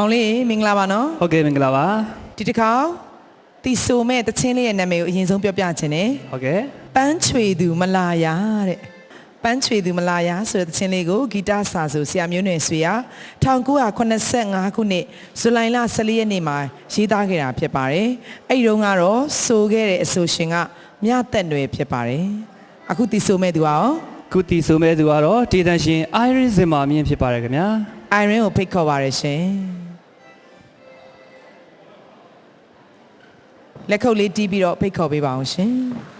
မောင်လေးမင်္ဂလာပါနော်ဟုတ်ကဲ့မင်္ဂလာပါဒီတစ်ခါတီဆိုမဲ့တချင်းလေးရဲ့နာမည်ကိုအရင်ဆုံးပြောပြချင်တယ်ဟုတ်ကဲ့ပန်းချွေသူမလာရတဲ့ပန်းချွေသူမလာရဆိုတဲ့သချင်းလေးကိုဂီတစာဆိုဆရာမျိုးနွယ်ဆွေဟာ1985ခုနှစ်ဇူလိုင်လ14ရက်နေ့မှာရေးသားခဲ့တာဖြစ်ပါတယ်။အဲ့ဒီတုန်းကတော့ဆိုခဲ့တဲ့အဆိုရှင်ကမြသက်နွယ်ဖြစ်ပါတယ်။အခုတီဆိုမဲ့သူကရောအခုတီဆိုမဲ့သူကတော့တေတန်ရှင် Iron Zimmerman ဖြစ်ပါတယ်ခင်ဗျာ။ Iron ကိုဖိတ်ခေါ်ပါတယ်ရှင်။ လက်ခုပ်လေးတီးပြီးတော့ဖိတ်ခေါ်ပေးပါအောင်ရှင်။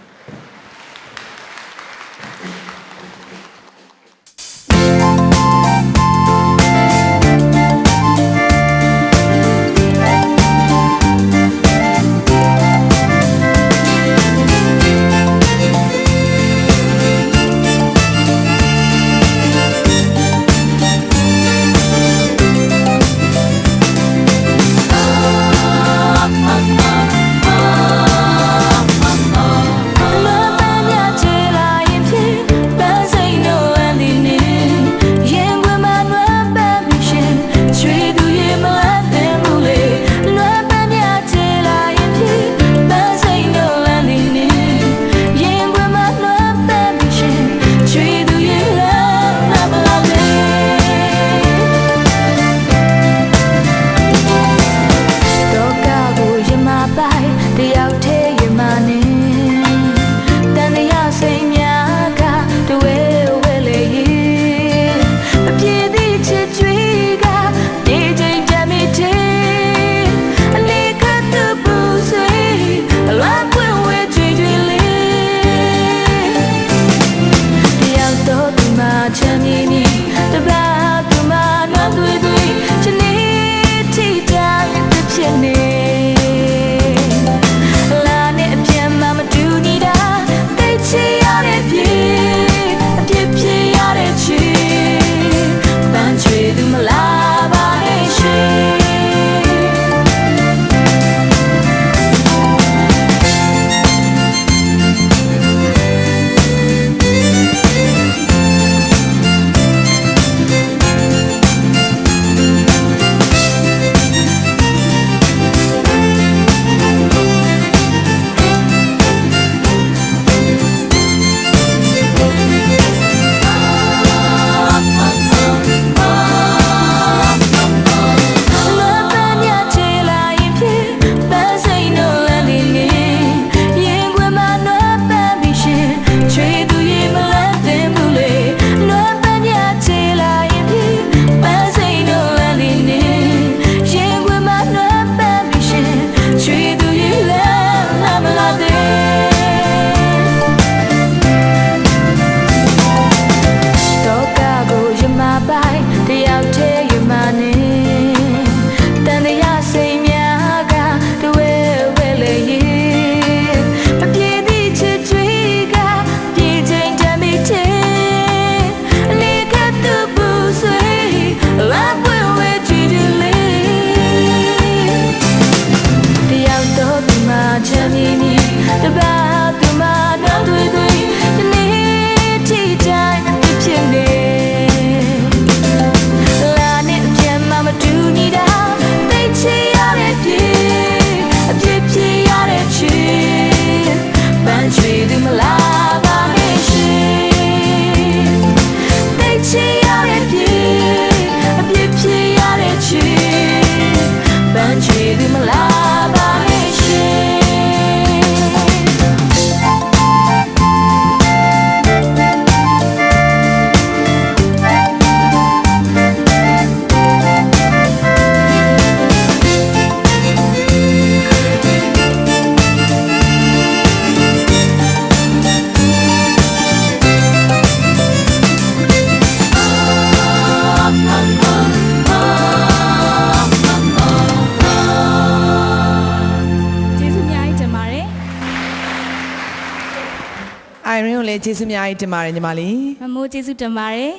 အိုင်ရင်ကိုလည်းကျေးဇူးများကြီးတင်ပါတယ်ညီမလေးမမိုးကျေးဇူးတင်ပါတယ်